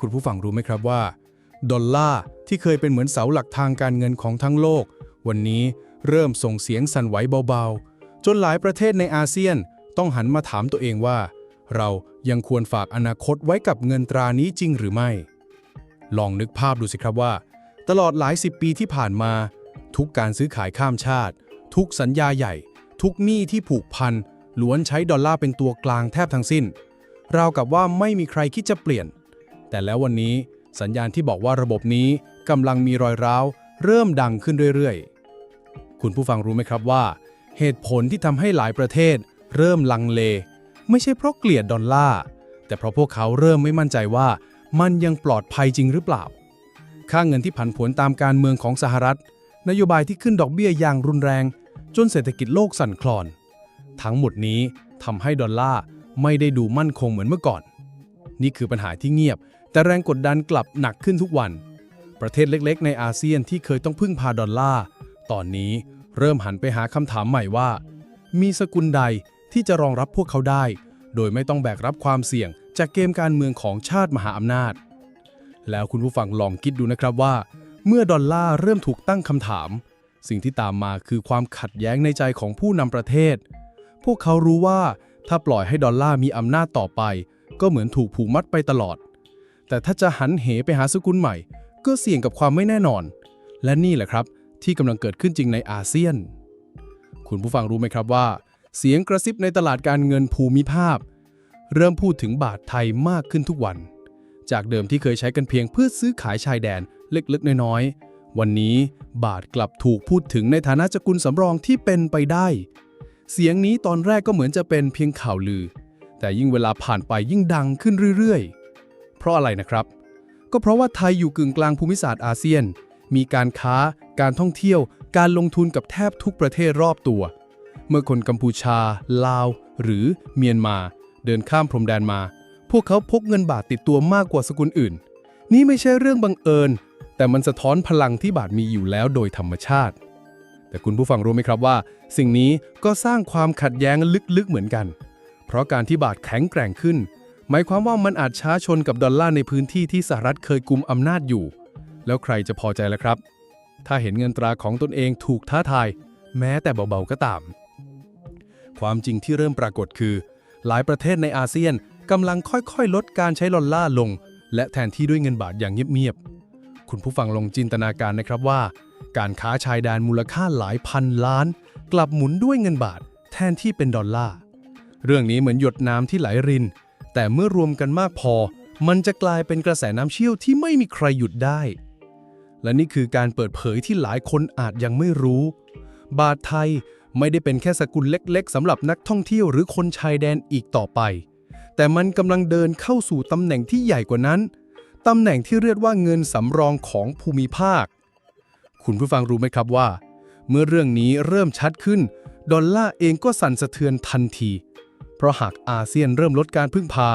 คุณผู้ฟังรู้ไหมครับว่า ดอลลาร์ที่เคยเป็นเหมือนเสาหลักทางการเงินของทั้งโลก วันนี้เริ่มส่งเสียงสั่นไหวเบาๆ จนหลายประเทศในอาเซียนต้องหันมาถามตัวเองว่า เรายังควรฝากอนาคตไว้กับเงินตรานี้จริงหรือไม่ ลองนึกภาพดูสิครับว่า ตลอดหลายสิบปีที่ผ่านมา ทุกการซื้อขายข้ามชาติ ทุกสัญญาใหญ่ ทุกหนี้ที่ผูกพันล้วนใช้ดอลลาร์เป็นตัวกลางแทบทั้งสิ้นราวกับว่าไม่มีใครคิดจะเปลี่ยน แต่แล้ววันนี้สัญญาณที่บอกว่าระบบนี้กำลังมีรอยร้าว เริ่มดังขึ้นเรื่อยๆ คุณผู้ฟังรู้ไหมครับว่า เหตุผลที่ทำให้หลายประเทศ เริ่มลังเล ไม่ใช่เพราะเกลียดดอลลาร์แต่เพราะพวกเขาเริ่มไม่มั่นใจว่ามันยังปลอดภัยจริงหรือเปล่า ค่าเงินที่ผันผวนตามการเมืองของสหรัฐ นโยบายที่ขึ้นดอกเบี้ยอย่างรุนแรง จนเศรษฐกิจโลกสั่นคลอน ทั้งหมดนี้ทำให้ดอลลาร์ไม่ได้ดูมั่นคงเหมือนเมื่อก่อน นี่คือปัญหาที่เงียบ แต่แรงกดดันกลับหนักขึ้นทุกวัน ประเทศเล็กๆ ในอาเซียนที่เคยต้องพึ่งพาดอลลาร์ ตอนนี้เริ่มหันไปหาคำถามใหม่ว่า มีสกุลใดที่จะรองรับพวกเขาได้ โดยไม่ต้องแบกรับความเสี่ยงจากเกมการเมืองของชาติมหาอำนาจ แล้วคุณผู้ฟังลองคิดดูนะครับว่า เมื่อดอลลาร์เริ่มถูกตั้งคำถาม สิ่งที่ตามมาคือความขัดแย้งในใจของผู้นำประเทศ พวกเขารู้ว่าถ้าปล่อยให้ดอลลาร์มีอำนาจต่อไป ก็เหมือนถูกผูกมัดไปตลอด แต่ถ้าจะหันเหไปหาสกุลใหม่ ก็เสี่ยงกับความไม่แน่นอน และนี่แหละครับ ที่กำลังเกิดขึ้นจริงในอาเซียน คุณผู้ฟังรู้ไหมครับว่า เสียงกระซิบในตลาดการเงินภูมิภาค เริ่มพูดถึงบาทไทยมากขึ้นทุกวัน จากเดิมที่เคยใช้กันเพียงเพื่อซื้อขายชายแดนเล็กๆ น้อยๆ วันนี้บาทกลับถูกพูดถึงในฐานะสกุลสำรองที่เป็นไปได้ เสียงนี้ตอนแรกก็เหมือนจะเป็นเพียงข่าวลือ แต่ยิ่งเวลาผ่านไปยิ่งดังขึ้นเรื่อยๆ ราะอะไรนะครับ ก็เพราะว่าไทยอยู่กึ่งกลางภูมิศาสตร์อาเซียน มีการค้า การท่องเที่ยว การลงทุนกับแทบทุกประเทศรอบตัว เมื่อคนกัมพูชา ลาว หรือเมียนมา เดินข้ามพรมแดนมา พวกเขาพกเงินบาทติดตัวมากกว่าสกุลอื่น นี่ไม่ใช่เรื่องบังเอิญ แต่มันสะท้อนพลังที่บาทมีอยู่แล้วโดยธรรมชาติ แต่คุณผู้ฟังรู้ไหมครับว่า สิ่งนี้ก็สร้างความขัดแย้งลึกๆเหมือนกัน เพราะการที่บาทแข็งแกร่งขึ้น หมายความว่ามันอาจช้าชนกับดอลลาร์ในพื้นที่ที่สหรัฐเคยกุมอำนาจอยู่ แล้วใครจะพอใจล่ะครับ ถ้าเห็นเงินตราของตนเองถูกท้าทาย แม้แต่เบาๆก็ตาม ความจริงที่เริ่มปรากฏคือ หลายประเทศในอาเซียนกำลังค่อยๆ ลดการใช้ดอลลาร์ลง และแทนที่ด้วยเงินบาทอย่างเงียบๆ คุณผู้ฟังลองจินตนาการนะครับว่า การค้าชายแดนมูลค่าหลายพันล้าน กลับหมุนด้วยเงินบาท แทนที่เป็นดอลลาร์ เรื่องนี้เหมือนหยดน้ำที่ไหลริน แต่เมื่อรวมกันมากพอ มันจะกลายเป็นกระแสน้ำเชี่ยวที่ไม่มีใครหยุดได้ และนี่คือการเปิดเผยที่หลายคนอาจยังไม่รู้ บาทไทยไม่ได้เป็นแค่สกุลเล็กๆสำหรับนักท่องเที่ยวหรือคนชายแดนอีกต่อไป แต่มันกำลังเดินเข้าสู่ตำแหน่งที่ใหญ่กว่านั้น ตำแหน่งที่เรียกว่าเงินสำรองของภูมิภาค คุณผู้ฟังรู้ไหมครับว่า เมื่อเรื่องนี้เริ่มชัดขึ้น ดอลลาร์เองก็สั่นสะเทือนทันที เพราะหากอาเซียนเริ่มลดการพึ่งพา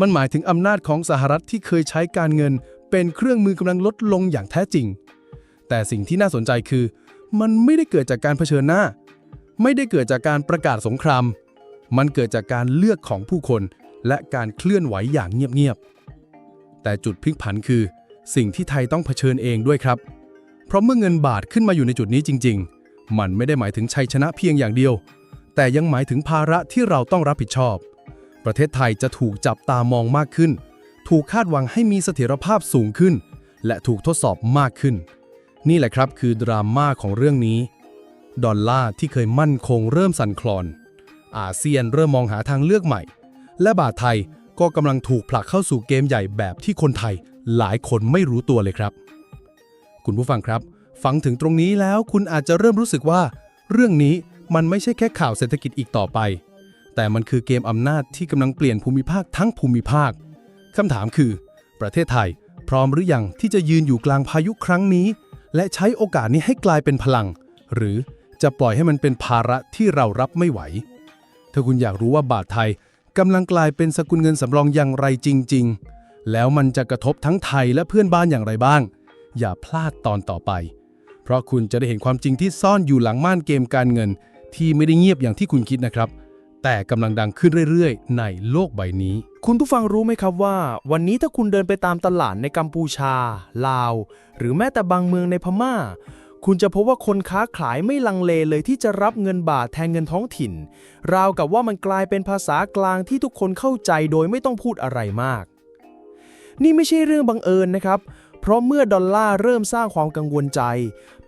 มันหมายถึงอำนาจของสหรัฐที่เคยใช้การเงิน เป็นเครื่องมือกำลังลดลงอย่างแท้จริง แต่สิ่งที่น่าสนใจคือ มันไม่ได้เกิดจากการเผชิญหน้า ไม่ได้เกิดจากการประกาศสงคราม มันเกิดจากการเลือกของผู้คน และการเคลื่อนไหวอย่างเงียบๆ แต่จุดพลิกผันคือ สิ่งที่ไทยต้องเผชิญเองด้วยครับ เพราะเมื่อเงินบาทขึ้นมาอยู่ในจุดนี้จริง ๆ มันไม่ได้หมายถึงชัยชนะเพียงอย่างเดียว แต่ยังหมายถึงภาระที่เราต้องรับผิดชอบ ประเทศไทยจะถูกจับตามองมากขึ้น ถูกคาดหวังให้มีเสถียรภาพสูงขึ้น และถูกทดสอบมากขึ้น นี่แหละครับคือดราม่าของเรื่องนี้ ดอลลาร์ที่เคยมั่นคงเริ่มสั่นคลอน อาเซียนเริ่มมองหาทางเลือกใหม่ และบาทไทยก็กำลังถูกผลักเข้าสู่เกมใหญ่แบบที่คนไทยหลายคนไม่รู้ตัวเลยครับ คุณผู้ฟังครับ ฟังถึงตรงนี้แล้วคุณอาจจะเริ่มรู้สึกว่า เรื่องนี้ มันไม่ใช่แค่ข่าวเศรษฐกิจอีกต่อไป แต่มันคือเกมอำนาจที่กำลังเปลี่ยนภูมิภาคทั้งภูมิภาคคำถามคือ ประเทศไทย พร้อมหรือยังที่จะยืนอยู่กลางพายุครั้งนี้ และใช้โอกาสนี้ให้กลายเป็นพลัง หรือจะปล่อยให้มันเป็นภาระที่เรารับไม่ไหว ถ้าคุณอยากรู้ว่าบาทไทยกำลังกลายเป็นสกุลเงินสำรองอย่างไรจริง ๆ แล้วมันจะกระทบทั้งไทยและเพื่อนบ้านอย่างไรบ้าง อย่าพลาดตอนต่อไป เพราะคุณจะได้เห็นความจริงที่ซ่อนอยู่หลังม่านเกมการเงิน ที่ไม่ได้เงียบอย่างที่คุณคิดนะครับ แต่กำลังดังขึ้นเรื่อยๆ ในโลกใบนี้ คุณผู้ฟังรู้ไหมครับว่า วันนี้ถ้าคุณเดินไปตามตลาดในกัมพูชา ลาว หรือแม้แต่บางเมืองในพม่า คุณจะพบว่าคนค้าขายไม่ลังเลเลยที่จะรับเงินบาทแทนเงินท้องถิ่น ราวกับว่ามันกลายเป็นภาษากลางที่ทุกคนเข้าใจโดยไม่ต้องพูดอะไรมาก นี่ไม่ใช่เรื่องบังเอิญนะครับ ราะเมื่อดอลลาร์เริ่มสร้างความกังวลใจ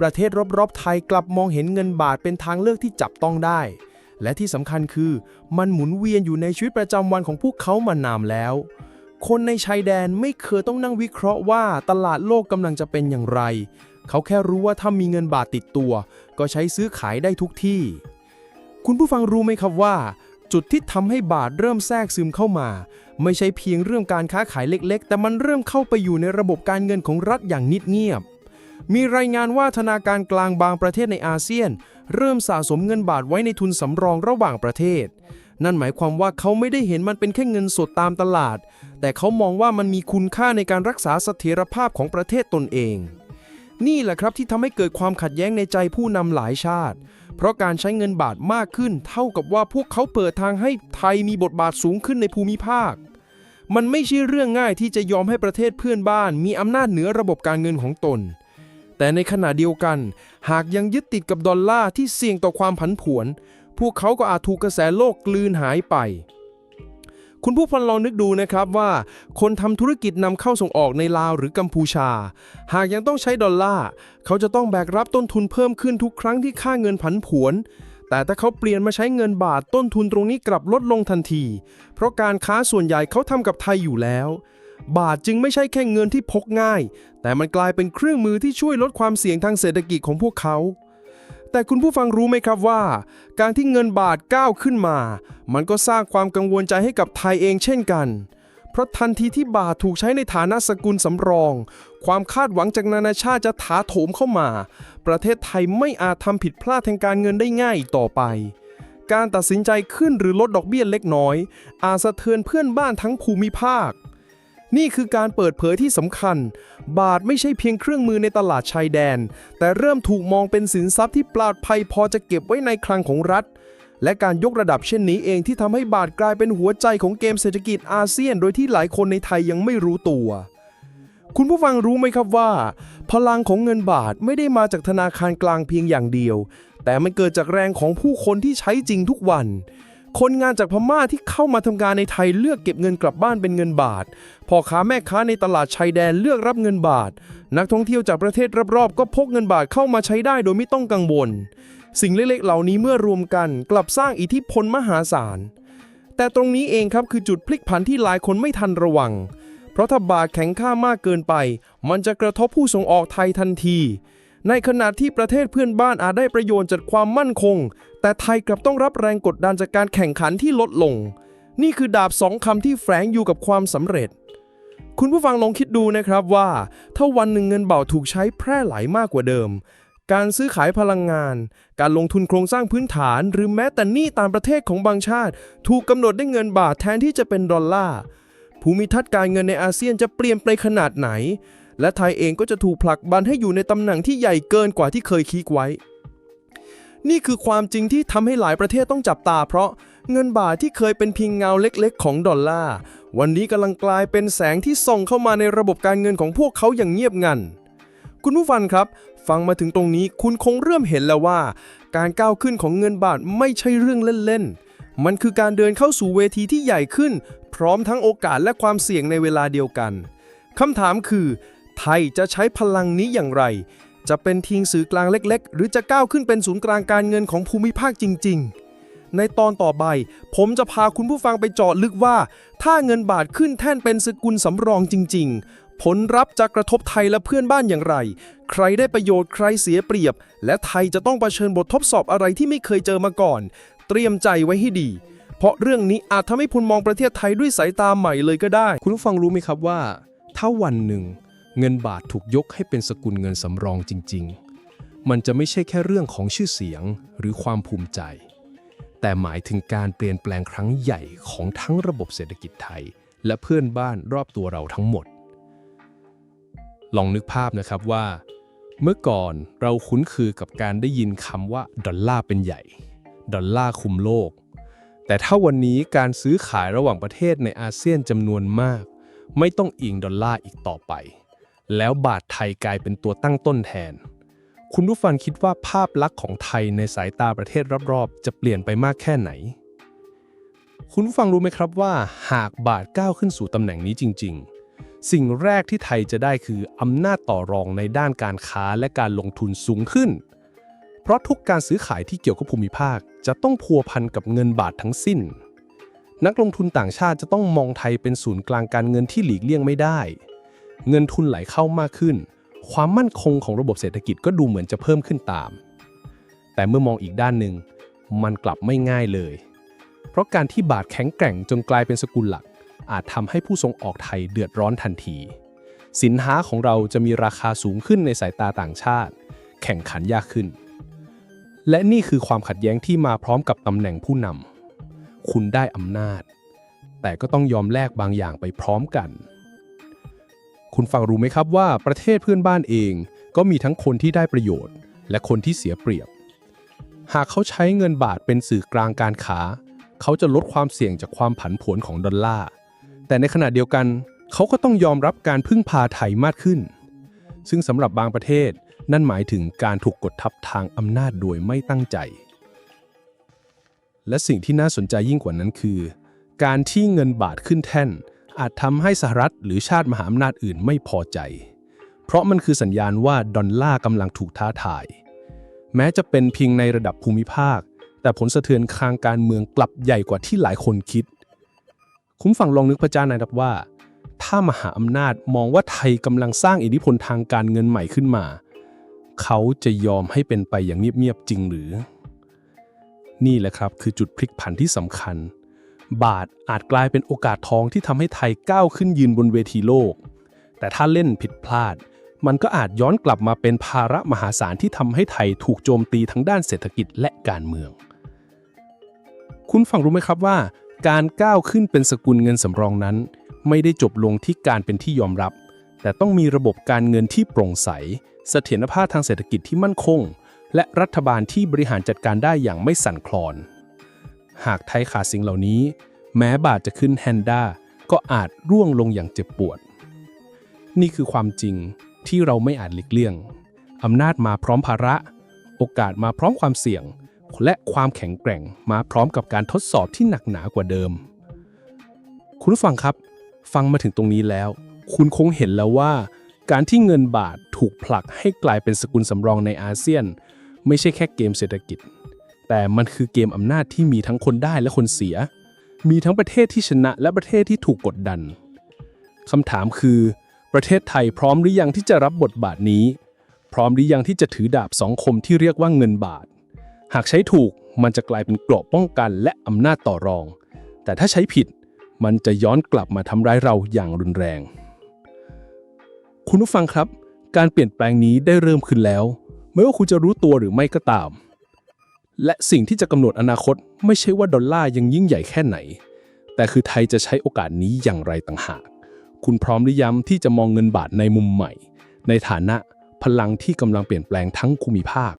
ประเทศรอบๆไทยกลับมองเห็นเงินบาทเป็นทางเลือกที่จับต้องได้ และที่สำคัญคือ มันหมุนเวียนอยู่ในชีวิตประจำวันของพวกเขามานานแล้ว คนในชายแดนไม่เคยต้องนั่งวิเคราะห์ว่าตลาดโลกกำลังจะเป็นอย่างไร เขาแค่รู้ว่าถ้ามีเงินบาทติดตัว ก็ใช้ซื้อขายได้ทุกที่ คุณผู้ฟังรู้ไหมครับว่า จุดที่ทำให้บาทเริ่มแทรกซึมเข้ามา ไม่ใช่เพียงเรื่องการค้าขายเล็ก ๆ แต่มันเริ่มเข้าไปอยู่ในระบบการเงินของรัฐอย่างนิดเงียบ มีรายงานว่าธนาคารกลางบางประเทศในอาเซียน เริ่มสะสมเงินบาทไว้ในทุนสำรองระหว่างประเทศ นั่นหมายความว่าเขาไม่ได้เห็นมันเป็นแค่เงินสดตามตลาด แต่เขามองว่ามันมีคุณค่าในการรักษาเสถียรภาพของประเทศตนเอง นี่แหละครับที่ทำให้เกิดความขัดแย้งในใจผู้นำหลายชาติ เพราะการใช้เงินบาทมากขึ้น เท่ากับว่าพวกเขาเปิดทางให้ไทยมีบทบาทสูงขึ้นในภูมิภาค มันไม่ใช่เรื่องง่ายที่จะยอมให้ประเทศเพื่อนบ้าน มีอำนาจเหนือระบบการเงินของตน แต่ในขณะเดียวกัน หากยังยึดติดกับดอลลาร์ที่เสี่ยงต่อความผันผวน พวกเขาก็อาจถูกกระแสโลกกลืนหายไป คุณผู้ฟังลองนึกดูนะครับว่า คนทำธุรกิจนำเข้าส่งออกในลาวหรือกัมพูชา หากยังต้องใช้ดอลลาร์เขาจะต้องแบกรับต้นทุนเพิ่มขึ้นทุกครั้งที่ค่าเงินผันผวน แต่ถ้าเขาเปลี่ยนมาใช้เงินบาทต้นทุนตรงนี้กลับลดลงทันที เพราะการค้าส่วนใหญ่เขาทำกับไทยอยู่แล้ว บาทจึงไม่ใช่แค่เงินที่พกง่าย แต่มันกลายเป็นเครื่องมือที่ช่วยลดความเสี่ยงทางเศรษฐกิจของพวกเขา แต่คุณผู้ฟังรู้ไหมครับว่า การที่เงินบาทก้าวขึ้นมา มันก็สร้างความกังวลใจให้กับไทยเองเช่นกัน เพราะทันทีที่บาทถูกใช้ในฐานะสกุลสำรอง ความคาดหวังจากนานาชาติจะถาโถมเข้ามา ประเทศไทยไม่อาจทำผิดพลาดทางการเงินได้ง่ายอีกต่อไป การตัดสินใจขึ้นหรือลดดอกเบี้ยเล็กน้อย อาจสะเทือนเพื่อนบ้านทั้งภูมิภาค นี่คือการเปิดเผยที่สำคัญ บาทไม่ใช่เพียงเครื่องมือในตลาดชายแดน แต่เริ่มถูกมองเป็นสินทรัพย์ที่ปลอดภัยพอจะเก็บไว้ในคลังของรัฐ และการยกระดับเช่นนี้เองที่ทำให้บาทกลายเป็นหัวใจของเกมเศรษฐกิจอาเซียน โดยที่หลายคนในไทยยังไม่รู้ตัว คุณผู้ฟังรู้ไหมครับว่า พลังของเงินบาทไม่ได้มาจากธนาคารกลางเพียงอย่างเดียว แต่มันเกิดจากแรงของผู้คนที่ใช้จริงทุกวัน คนงานจากพม่าที่เข้ามาทำงานในไทยเลือกเก็บเงินกลับบ้านเป็นเงินบาทพ่อค้าแม่ค้าในตลาดชายแดนเลือกรับเงินบาท นักท่องเที่ยวจากประเทศรอบๆ ก็พกเงินบาทเข้ามาใช้ได้โดยไม่ต้องกังวล สิ่งเล็กๆ เหล่านี้เมื่อรวมกันกลับสร้างอิทธิพลมหาศาล แต่ตรงนี้เองครับคือจุดพลิกผันที่หลายคนไม่ทันระวัง เพราะถ้าบาทแข็งค่ามากเกินไป มันจะกระทบผู้ส่งออกไทยทันที ในขณะที่ประเทศเพื่อนบ้านอาจได้ประโยชน์จากความมั่นคง แต่ไทยกลับต้องรับแรงกดดันจากการแข่งขันที่ลดลง นี่คือดาบสองคำที่แฝงอยู่กับความสำเร็จ คุณผู้ฟังลองคิดดูนะครับว่า ถ้าวันหนึ่งเงินเบาถูกใช้แพร่หลายมากกว่าเดิม การซื้อขายพลังงาน การลงทุนโครงสร้างพื้นฐาน หรือแม้แต่หนี้ตามประเทศของบางชาติ ถูกกำหนดด้วยเงินบาทแทนที่จะเป็นดอลลาร์ภูมิทัศน์การเงินในอาเซียนจะเปลี่ยนไปขนาดไหน และไทยเองก็จะถูกผลักบันให้อยู่ในตำแหน่งที่ใหญ่เกินกว่าที่เคยคิดไว้ นี่คือความจริงที่ทำให้หลายประเทศต้องจับตา เพราะเงินบาทที่เคยเป็นเพียงเงาเล็กๆ ของดอลลาร์ วันนี้กำลังกลายเป็นแสงที่ส่องเข้ามาในระบบการเงินของพวกเขาอย่างเงียบงัน คุณผู้ฟังครับ ฟังมาถึงตรงนี้คุณคงเริ่มเห็นแล้วว่า การก้าวขึ้นของเงินบาทไม่ใช่เรื่องเล่นๆ มันคือการเดินเข้าสู่เวทีที่ใหญ่ขึ้น พร้อมทั้งโอกาสและความเสี่ยงในเวลาเดียวกันคำถามคือ ไทยจะใช้พลังนี้อย่างไร จะเป็นทีมสื่อกลางเล็ก ๆ หรือจะก้าวขึ้นเป็นศูนย์กลางการเงินของภูมิภาคจริง ๆ ในตอนต่อไป ผมจะพาคุณผู้ฟังไปเจาะลึกว่า ถ้าเงินบาทขึ้นแท่นเป็นสกุลสำรองจริง ๆ ผลรับจะกระทบไทยและเพื่อนบ้านอย่างไร ใครได้ประโยชน์ใครเสียเปรียบ และไทยจะต้องเผชิญบททดสอบอะไรที่ไม่เคยเจอมาก่อน เตรียมใจไว้ให้ดีเพราะเรื่องนี้อาจทำให้คุณมองประเทศไทยด้วยสายตาใหม่เลยก็ได้ คุณผู้ฟังรู้ไหมครับว่า ถ้าวันหนึ่ง เงินบาทถูกยกให้เป็นสกุลเงินสำรองจริง ๆ มันจะไม่ใช่แค่เรื่องของชื่อเสียงหรือความภูมิใจ แต่หมายถึงการเปลี่ยนแปลงครั้งใหญ่ของทั้งระบบเศรษฐกิจไทย และเพื่อนบ้านรอบตัวเราทั้งหมด ลองนึกภาพนะครับว่า เมื่อก่อนเราคุ้นคือกับการได้ยินคำว่าดอลลาร์เป็นใหญ่ ดอลลาร์คุมโลก แต่ถ้าวันนี้การซื้อขายระหว่างประเทศในอาเซียนจำนวนมาก ไม่ต้องอิงดอลลาร์อีกต่อไป แล้วบาทไทยกลายเป็นตัวตั้งต้นแทน คุณผู้ฟังคิดว่าภาพลักษณ์ของไทยในสายตาประเทศรอบๆ จะเปลี่ยนไปมากแค่ไหน คุณผู้ฟังรู้ไหมครับว่า หากบาทก้าวขึ้นสู่ตำแหน่งนี้จริง ๆ สิ่งแรกที่ไทยจะได้คืออำนาจต่อรองในด้านการค้าและการลงทุนสูงขึ้น เพราะทุกการซื้อขายที่เกี่ยวกับภูมิภาค จะต้องพัวพันกับเงินบาททั้งสิ้น นักลงทุนต่างชาติจะต้องมองไทยเป็นศูนย์กลางการเงินที่หลีกเลี่ยงไม่ได้ เงินทุนไหลเข้ามากขึ้น ความมั่นคงของระบบเศรษฐกิจก็ดูเหมือนจะเพิ่มขึ้นตาม แต่เมื่อมองอีกด้านหนึ่ง มันกลับไม่ง่ายเลย เพราะการที่บาทแข็งแกร่งจนกลายเป็นสกุลหลัก อาจทำให้ผู้ส่งออกไทยเดือดร้อนทันที สินค้าของเราจะมีราคาสูงขึ้นในสายตาต่างชาติ แข่งขันยากขึ้น และนี่คือความขัดแย้งที่มาพร้อมกับตำแหน่งผู้นำคุณได้อำนาจ แต่ก็ต้องยอมแลกบางอย่างไปพร้อมกัน คุณฟังรู้ไหมครับว่าประเทศเพื่อนบ้านเอง ก็มีทั้งคนที่ได้ประโยชน์ และคนที่เสียเปรียบ หากเขาใช้เงินบาทเป็นสื่อกลางการค้า เขาจะลดความเสี่ยงจากความผันผวนของดอลลาร์ แต่ในขณะเดียวกัน เขาก็ต้องยอมรับการพึ่งพาไทยมากขึ้น ซึ่งสำหรับบางประเทศนั่นหมายถึงการถูกกดทับทางอำนาจโดยไม่ตั้งใจ และสิ่งที่น่าสนใจยิ่งกว่านั้นคือ การที่เงินบาทขึ้นแท่น อาจทำให้สหรัฐหรือชาติมหาอำนาจอื่นไม่พอใจ เพราะมันคือสัญญาณว่าดอลลาร์กำลังถูกท้าทาย แม้จะเป็นเพียงในระดับภูมิภาค แต่ผลสะเทือนทางการเมืองกลับใหญ่กว่าที่หลายคนคิด คุ้มฟังลองนึกพระเจ้านะครับว่า ถ้ามหาอำนาจมองว่าไทยกำลังสร้างอิทธิพลทางการเงินใหม่ขึ้นมา เขาจะยอมให้เป็นไปอย่างเงียบๆจริงหรือ นี่แหละครับคือจุดพลิกผันที่สำคัญ บาทอาจกลายเป็นโอกาสทองที่ทำให้ไทยก้าวขึ้นยืนบนเวทีโลก แต่ถ้าเล่นผิดพลาด มันก็อาจย้อนกลับมาเป็นภาระมหาศาลที่ทำให้ไทยถูกโจมตีทั้งด้านเศรษฐกิจและการเมือง คุณฟังรู้ไหมครับว่า การก้าวขึ้นเป็นสกุลเงินสำรองนั้น ไม่ได้จบลงที่การเป็นที่ยอมรับ แต่ต้องมีระบบการเงินที่โปร่งใส เสถียรภาพทางเศรษฐกิจที่มั่นคง และรัฐบาลที่บริหารจัดการได้อย่างไม่สั่นคลอน หากไทยขาดสิ่งเหล่านี้ แม้บาทจะขึ้นแฮนด้าก็อาจร่วงลงอย่างเจ็บปวด นี่คือความจริงที่เราไม่อาจหลีกเลี่ยง อำนาจมาพร้อมภาระ โอกาสมาพร้อมความเสี่ยง และความแข็งแกร่งมาพร้อมกับการทดสอบที่หนักหนากว่าเดิม คุณผู้ฟังครับ ฟังมาถึงตรงนี้แล้ว คุณคงเห็นแล้วว่า การที่เงินบาทถูกผลักให้กลายเป็นสกุลสำรองในอาเซียน ไม่ใช่แค่เกมเศรษฐกิจ แต่มันคือเกมอำนาจที่มีทั้งคนได้และคนเสีย มีทั้งประเทศที่ชนะและประเทศที่ถูกกดดันคำถามคือ ประเทศไทยพร้อมหรือยังที่จะรับบทบาทนี้ พร้อมหรือยังที่จะถือดาบสองคมที่เรียกว่าเงินบาท หากใช้ถูกมันจะกลายเป็นเกราะป้องกันและอำนาจต่อรอง แต่ถ้าใช้ผิดมันจะย้อนกลับมาทำร้ายเราอย่างรุนแรง คุณผู้ฟังครับ การเปลี่ยนแปลงนี้ได้เริ่มขึ้นแล้ว ไม่ว่าคุณจะรู้ตัวหรือไม่ก็ตาม และสิ่งที่จะกำหนดอนาคตไม่ใช่ว่าดอลลาร์ยังยิ่งใหญ่แค่ไหน แต่คือไทยจะใช้โอกาสนี้อย่างไรต่างหาก คุณพร้อมหรือยังที่จะมองเงินบาทในมุมใหม่ ในฐานะพลังที่กำลังเปลี่ยนแปลงทั้งภูมิภาค